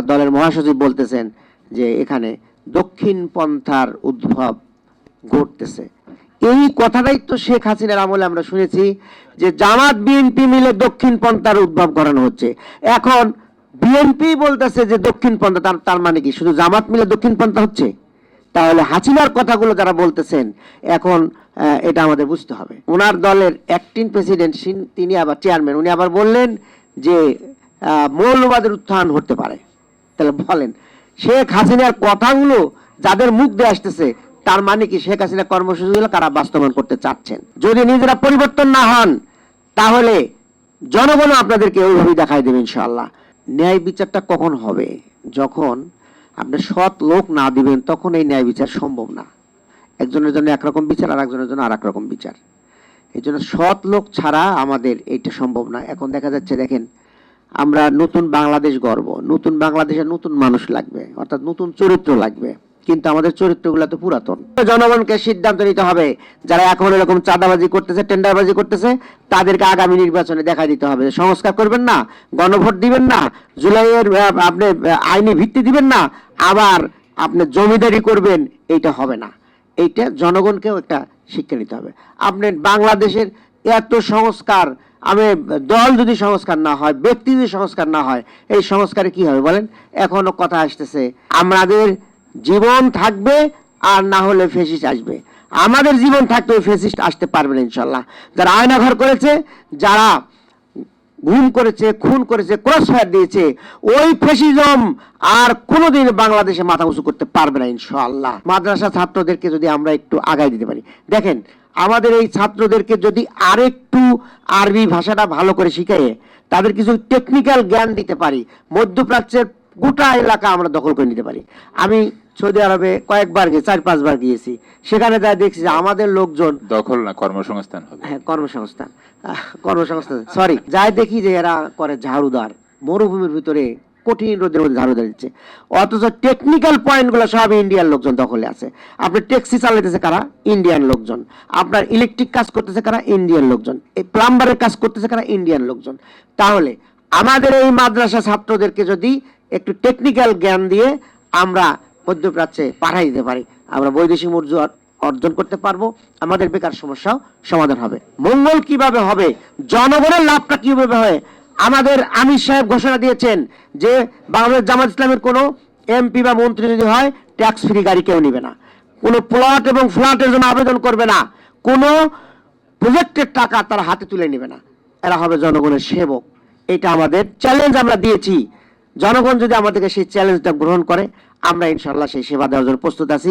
আপনার দলের মহাসচিব বলতেছেন যে এখানে দক্ষিণ পন্থার উদ্ভব ঘটতেছে। এই কথাটাই তো শেখ হাসিনার আমলে আমরা শুনেছি যে জামাত, বিএনপি মিলে দক্ষিণ পন্থার উদ্ভব করানো হচ্ছে। এখন বিএনপি বলতেছে যে দক্ষিণ পন্থা, তার তার মানে কি? শুধু জামাত মিলে দক্ষিণ পন্থা হচ্ছে? তাহলে হাসিনার কথাগুলো যারা বলতেছেন, এখন এটা আমাদের বুঝতে হবে। ওনার দলের অ্যাক্টিং প্রেসিডেন্ট তিনি আবার চেয়ারম্যান উনি আবার বললেন যে মৌলবাদের উত্থান হতে পারে। তাহলে বলেন, শেখ হাসিনার কথাগুলো যাদের মুখ দিয়ে আসতেছে, তার মানে কি শেখ হাসিনা কর্মসূচিগুলো কারা বাস্তবায়ন করতে চাচ্ছেন? যদি নিজেরা পরিবর্তন না হন, তাহলে জনগণ আপনাদেরকে ওইভাবেই দেখাই দেবে ইনশাআল্লাহ। ন্যায় বিচারটা কখন হবে? যখন আপনি সৎ লোক না দিবেন, তখন এই ন্যায় বিচার সম্ভব না। একজনের জন্য একরকম বিচার আর একজনের জন্য আর রকম বিচার। এই জন্য সৎ লোক ছাড়া আমাদের এটা সম্ভব না। এখন দেখা যাচ্ছে, দেখেন আমরা নতুন বাংলাদেশ গর্ব নতুন বাংলাদেশে নতুন মানুষ লাগবে, অর্থাৎ নতুন চরিত্র লাগবে। কিন্তু আমাদের চরিত্রগুলো তো পুরাতন। জনগণকে সিদ্ধান্ত নিতে হবে, যারা এখন এরকম চাঁদাবাজি করতেছে, টেন্ডারবাজি করতেছে, তাদেরকে আগামী নির্বাচনে দেখা দিতে হবে। সংস্কার করবেন না, গণভোট দিবেন না, জুলাইয়ের আপনি আইনি ভিত্তি দিবেন না, আবার আপনি জমিদারি করবেন, এইটা হবে না। এইটা জনগণকেও একটা শিক্ষা নিতে হবে। আপনি বাংলাদেশের এত সংস্কার, আমি দল যদি সংস্কার না হয়, ব্যক্তি যদি সংস্কার না হয়, এই সংস্কারে কি হবে বলেন? এখনও কথা আসতেছে, আমাদের জীবন থাকবে আর না হলে ফেসিস আসবে। আমাদের জীবন থাকতে ওই ফেসিস্ট আসতে পারবে না ইনশাল্লাহ। যারা আয়নাঘর করেছে, যারা ঘুম করেছে, খুন করেছে ক্রস ফায়ার দিয়েছে, ওই ফেসিজম আর কোনোদিন বাংলাদেশে মাথা উঁচু করতে পারবে না ইনশাল্লাহ। মাদ্রাসা ছাত্রদেরকে যদি আমরা একটু আগায় দিতে পারি। দেখেন আমাদের এই ছাত্রদেরকে যদি আরেকটু আরবি ভাষাটা ভালো করে শিখাইয়ে তাদের কিছু টেকনিক্যাল জ্ঞান দিতে পারি মধ্যপ্রাচ্যের গোটা এলাকা আমরা দখল করে নিতে পারি। আমি সৌদি আরবে কয়েকবার গিয়ে চার পাঁচবার গিয়েছি। সেখানে যা দেখছি যে আমাদের লোকজন দখল না কর্মসংস্থান হবে। হ্যাঁ কর্মসংস্থান। কর্মসংস্থান। সরি যাই দেখি যে এরা করে ঝাড়ুদার। মরুভূমির ভিতরে কঠিন রোদের মধ্যে ঝাড়ুদার দিচ্ছে। অথচ টেকনিক্যাল পয়েন্টগুলো সব ইন্ডিয়ান লোকজন দখলে আছে। আপনার ট্যাক্সি চালাইতেছে কারা? ইন্ডিয়ান লোকজন। আপনার ইলেকট্রিক কাজ করতেছে কারা? ইন্ডিয়ান লোকজন। এই প্লাম্বারের কাজ করতেছে কারা? ইন্ডিয়ান লোকজন। তাহলে আমাদের এই মাদ্রাসা ছাত্রদেরকে যদি একটু টেকনিক্যাল জ্ঞান দিয়ে আমরা মধ্যপ্রাচ্যে পাঠাই দিতে পারি, আমরা বৈদেশিক মুদ্রা অর্জন করতে পারব, আমাদের বেকার সমস্যাও সমাধান হবে। মঙ্গল কীভাবে হবে? জনগণের লাভটা কীভাবে হয়? আমাদের আমির সাহেব ঘোষণা দিয়েছেন যে বাংলাদেশ জামাত ইসলামের কোনো এমপি বা মন্ত্রী যদি হয় ট্যাক্স ফ্রি গাড়ি কেউ নিবে না। কোনো প্লট এবং ফ্ল্যাটের জন্য আবেদন করবে না। কোনো প্রজেক্টের টাকা তারা হাতে তুলে নেবে না। এরা হবে জনগণের সেবক। এটা আমাদের চ্যালেঞ্জ আমরা দিয়েছি। জনগণ যদি আমাদেরকে সেই চ্যালেঞ্জটা গ্রহণ করে, আমরা ইনশাল্লাহ সেই সেবা দেওয়ার জন্য প্রস্তুত আছি।